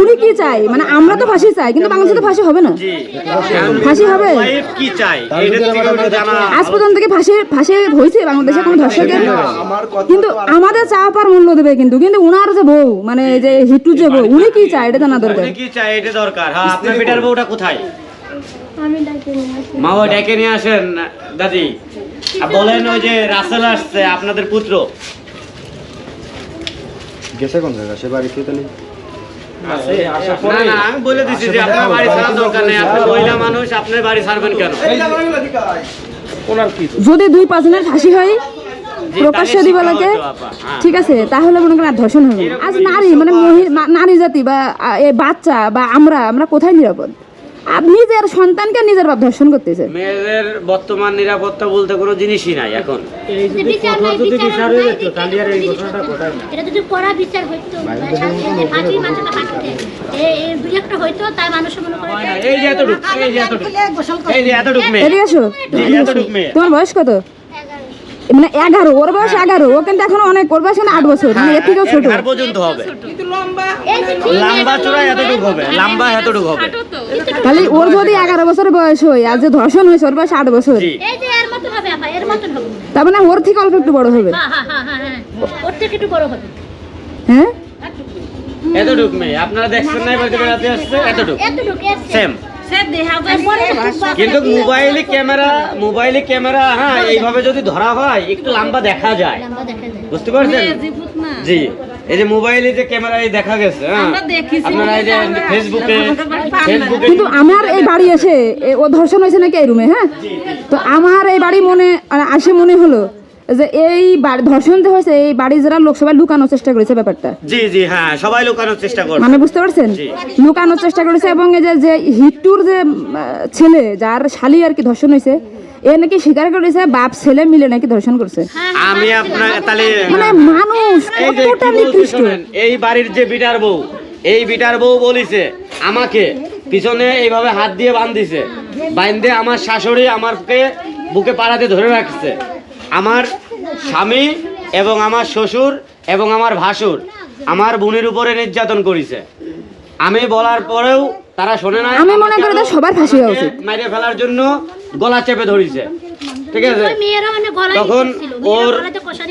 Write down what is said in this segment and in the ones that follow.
উনি কি চাই মানে আমরা তো ফাঁসি চাই কিন্তু বাংলাদেশে তো ফাঁসি হবে না। ফাঁসি হবে? কি চাই এটা জানা। আজ পর্যন্ত কি ফাঁসি ফাঁসি হয়েছে বাংলাদেশে কোনো ধর্ষকের? কিন্তু আমাদের চাওয়া পার মূল্য দেবে কিন্তু কিন্তু উনার যে বউ মানে যে হিটু যে বউ উনি কি চায়? এটা জানা দরকার। কি চাই এটা দরকার। হ্যাঁ আপনার বেটার বউটা কোথায়? আমি ডাকে নিয়ে আসি। মা বাবা ডেকে নিয়ে আসেন দাদি। বলেন ওই যে রাসেল আসছে আপনাদের পুত্র। গেছে কোন জায়গা সে বাড়ি খেতে নেই। না না আমি বলে দিচ্ছি যে আপনার বাড়ি ছাড়ার দরকার নেই আপনি মহিলা মানুষ আপনার বাড়ি ছাড়বেন কেন? যদি দুই পাঁচজনের ফাঁসি হয় প্রকাশ্য লাগে হ্যাঁ। ঠিক আছে তাহলে মনে করেন আর ধর্ষণ হবে আজ নারী মানে নারী জাতি বা বাচ্চা বা আমরা আমরা কোথায় নিরাপদ? নিজের সন্তানকে নিজের বাপ ধর্ষণ করতেছে। মেয়েদের বর্তমান নিরাপত্তা বলতে কোনো জিনিসই নাই এখন। এটা যদি বিচার হইতো তোমার বয়স কত? মানে এগারো ওর বয়স এগারো ও কিন্তু এখন অনেক ওর বয়স আট বছর মানে এর থেকেও ছোট। পর্যন্ত হবে। এই যে ঠিক লম্বা চূড়া এতটুক হবে লম্বা এতটুক হবে। তাহলে ওর যদি এগারো বছর বয়স হয় আর যে ধর্ষণ হয়েছে ওর বয়স আট বছর। জি। এই যে এর মতন হবে আপা এর মতন হবে। তার মানে ওর থেকে অল্প একটু বড় হবে। হ্যাঁ হ্যাঁ হ্যাঁ হ্যাঁ হ্যাঁ। ওর থেকে একটু বড় হবে। হ্যাঁ? এতটুক। মেয়ে আপনারা দেখছেন না এবার বেড়াতে আসছে এতটুক। এতটুকু সেম কিন্তু। মোবাইলে ক্যামেরা মোবাইলে ক্যামেরা হ্যাঁ এইভাবে যদি ধরা হয় একটু লম্বা দেখা যায়। লম্বা দেখা যায়। বুঝতে পারছেন? জি। এই যে মোবাইলে যে ক্যামেরায় দেখা গেছে হ্যাঁ? আপনারা এই যে ফেসবুকে ফেসবুকে কিন্তু আমার এই বাড়ি এসে এ- ও ধর্ষণ হয়েছে নাকি এই রুমে হ্যাঁ? তো আমার এই বাড়ি মনে মানে আসে মনে হলো যে এই ধর্ষণ যে হয়েছে এই বাড়ি যারা লোক সবাই লুকানোর চেষ্টা করেছে ব্যাপারটা। জি জি হ্যাঁ সবাই লুকানোর চেষ্টা করবে মানে বুঝতে পারছেন? লুকানোর চেষ্টা করেছে এবং এই যে হিটুর যে ছেলে যার শালি আর কি ধর্ষণ হয়েছে এ নাকি স্বীকার করেছে বাপ ছেলে মিলে নাকি ধর্ষণ করছে? আমি আপনার তাহলে মানে মানুষ কতটা নিকৃষ্ট। এই বাড়ির যে বিটার বউ এই বিটার বউ বলিছে আমাকে পিছনে এইভাবে হাত দিয়ে বান্ধিছে বান্ধে আমার শাশুড়ি আমারকে বুকে পাড়াতে ধরে রাখছে। আমার স্বামী এবং আমার শ্বশুর এবং আমার ভাসুর আমার বোনের উপরে নির্যাতন করেছে। আমি বলার পরেও তারা শোনে না আমি মনে করি সবার ফাঁসি হওয়া উচিত। মাইরে ফেলার জন্য গলা চেপে ধরেছে। ঠিক আছে? ওই মেয়েরা মানে তখন ওর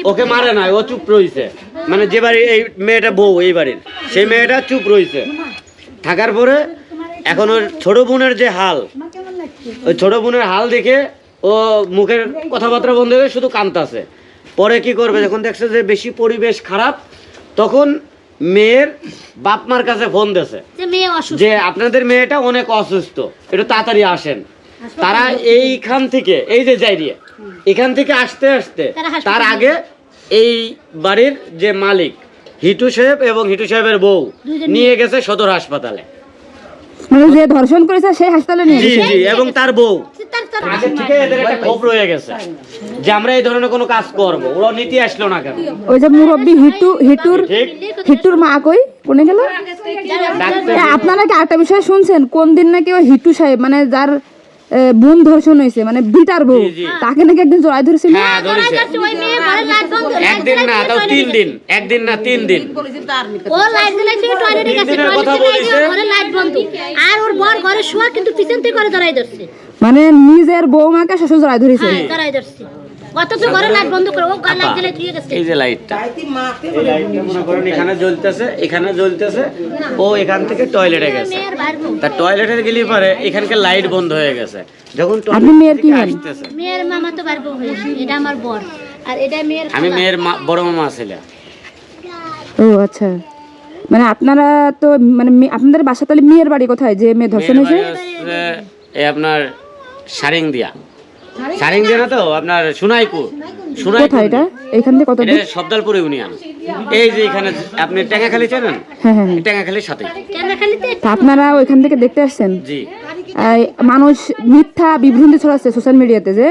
ওকে মারে নাই ও চুপ রয়েছে। মানে যে বাড়ির এই মেয়েটা বউ এই বাড়ির সেই মেয়েটা চুপ রয়েছে। থাকার পরে এখন ওর ছোট বোনের যে হাল ওই ছোট বোনের হাল দেখে ও মুখের কথাবার্তা বন্ধ হয়ে শুধু কাঁদতাছে পরে কি করবে? যখন দেখছে যে বেশি পরিবেশ খারাপ তখন মেয়ের বাপ মার কাছে ফোন দিয়েছে। যে মেয়ে অসুস্থ। যে আপনাদের মেয়েটা অনেক অসুস্থ। একটু তাড়াতাড়ি আসেন। তারা এইখান থেকে এই যে যাইরিয়ে এখান থেকে আসতে আসতে তার আগে এই বাড়ির যে মালিক হিটু সাহেব এবং হিটু সাহেবের বউ নিয়ে গেছে সদর হাসপাতালে। মানে যে ধর্ষণ করেছে সেই হাসপাতালে নিয়ে জি গেছে? জি এবং তার বউ। আগে থেকে এদের একটা ক্ষোভ রয়ে গেছে যে আমরা এই ধরনের কোনো কাজ করব। ওরা নীতি আসলো না কেন? ওই যে মুরব্বী হিটু হিটুর ঠিক? হিটুর মা কই? কোনে গেল? আপনারা কি আরেকটা বিষয় শুনছেন? কোন দিন নাকি ওই হিটু সাহেব মানে যার বোন ধর্ষণ হয়েছে মানে বিটার বউ। তাকে নাকি একদিন জড়াই ধরেছিল? হ্যাঁ বন্ধ একদিন না তাও তিন দিন একদিন না তিন দিন। ও লাইট জ্বালাইছে টয়লেটে গেছে টয়লেটে বলেছে। গিয়ে ঘরে লাইট বন্ধ। আর ওর বর ঘরে শোয়া কিন্তু পিছন থেকে করে জড়াই ধরছে। মানে নিজের বৌমাকে শ্বশুর জড়াই ধরেছে। জড়াই ধরছে। অথচ ঘরে লাইট বন্ধ করে? ও লাইট জ্বালাই দিয়ে গেছে এই যে লাইটটা। এই লাইটটা মনে করেন এখানে জ্বলতেছে এখানে জ্বলতেছে ও এখান থেকে টয়লেটে গেছে। তার টয়লেটে গেলে পরে এখানকার লাইট বন্ধ হয়ে গেছে। যখন আপনি মেয়ের কি হন? মেয়ের মামা তো বাইর হয়েছে এটা আমার বর। আর এটা মেয়ের আমি মেয়ের মা- বড় মামা ছিলাম ও আচ্ছা। মানে আপনারা তো মানে আপনাদের বাসা তাহলে মেয়ের বাড়ি কোথায়? যে মেয়ে ধর্ষণ হয়েছে? এই আপনার সারিং দিয়া সারিং তো আপনার সোনাইপুর। কোথায় এটা? এখান থেকে কত এটা দূর? সবদালপুর ইউনিয়ন। এই যে এখানে আপনি ট্যাঙ্গাখালি চেনেন? হ্যাঁ হ্যাঁ হ্যাঁ। ট্যাঙ্গাখালির সাথে। আপনারা ওইখান থেকে দেখতে আসছেন? জি। মানুষ মিথ্যা বিভ্রান্তি ছড়াচ্ছে সোশ্যাল মিডিয়াতে যে।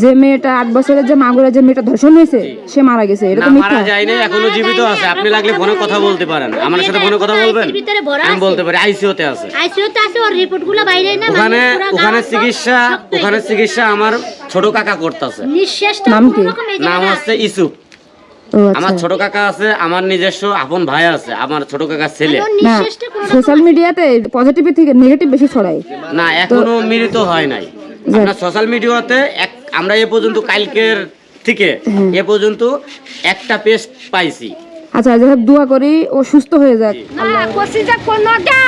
যে মেয়েটা আট বছরের যে মাগুরা যে মেয়েটা ধর্ষণ হয়েছে সে মারা গেছে এটা তো মারা মিথ্যা যায়নি এখনও জীবিত আছে। আপনি লাগলে ফোনে কথা বলতে পারেন। আমার সাথে ফোনে কথা বলবেন? আমি বলতে পারি আইসিওতে আছে। আইসিইউতে আছে ওর রিপোর্টগুলো বাইরে না ওখানে মানে ওখানে চিকিৎসা ওখানে চিকিৎসা আমার ছোট কাকা করতেছে। নাম কি? নাম হচ্ছে ইসুফ আচ্ছা। আমার ছোট কাকা আছে আমার নিজস্ব আপন ভাই আছে আমার ছোট কাকার ছেলে। না সোশ্যাল মিডিয়াতে পজিটিভ থেকে নেগেটিভ বেশি ছড়ায়। না এখনও মিলিত হয় নাই। আপনার সোশ্যাল মিডিয়াতে এক আমরা এ পর্যন্ত কালকের থেকে এ পর্যন্ত একটা পেজ পাইছি। আচ্ছা যাই হোক দোয়া করি ও সুস্থ হয়ে যাক। না যে কোনো গা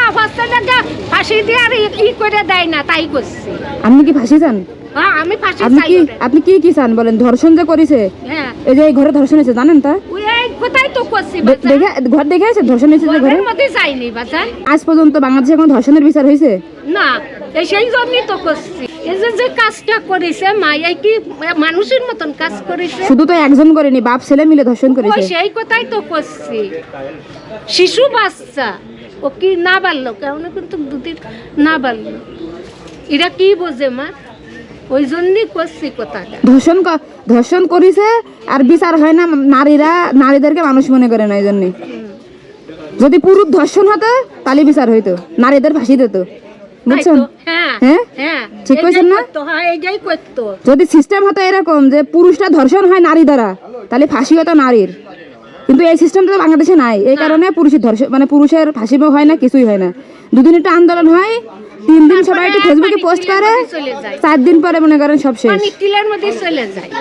গা ফাঁসি দিয়ে আর ই করে দেয় না তাই করছি। আপনি কি ফাঁসি চান? হ্যাঁ আমি ফাঁসি আপনি চাই কি ওরে। আপনি কি কি চান বলেন? ধর্ষণ যে করেছে হ্যাঁ। এই যে এই ঘরে ধর্ষণ হয়েছে জানেন তা? ওই এই কোথায় তো করছি দে- বাচ্চা দেখে ঘর দেখে আছে ধর্ষণ হয়েছে যে ঘরে? ঘরের মধ্যে যাইনি বাচ্চা আজ পর্যন্ত বাংলাদেশে কোনো ধর্ষণের বিচার হয়েছে? না এই সেই জন্যই তো করছি। এই যে যে কাজটা করেছে কি মানুষের মতন কাজ করেছে? শুধু তো একজন করেনি বাপ ছেলে মিলে ধর্ষণ করেছে। সেই কথাই তো করছি। শিশু বাচ্চা ও কি না বাড়লো? কেমন কিন্তু দুদিন না বাড়লো। এরা কি বোঝে মা? ওই জন্যই করছি কথাটা। ধর্ষণ ধর্ষণ করেছে আর বিচার হয় না নারীরা নারীদেরকে মানুষ মনে করে না এই জন্য। যদি পুরুষ ধর্ষণ হতো তাহলে বিচার হইতো নারীদের ফাঁসি দিত। বুঝছেন? হ্যাঁ হ্যাঁ? হ্যাঁ ঠিক কইছেন না? যদি সিস্টেম হতো এরকম যে পুরুষটা ধর্ষণ হয় নারী দ্বারা তাহলে ফাঁসি হতো নারীর। কিন্তু এই সিস্টেমটা তো বাংলাদেশে নাই। এই কারণে পুরুষের ধর্ষণ মানে পুরুষের ফাঁসিও হয় না কিছুই হয় না। দুদিন একটা আন্দোলন হয় তিন দিন সবাই একটু ফেসবুকে পোস্ট করে চার দিন পরে মনে করেন সব শেষ।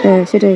হ্যাঁ সেটাই।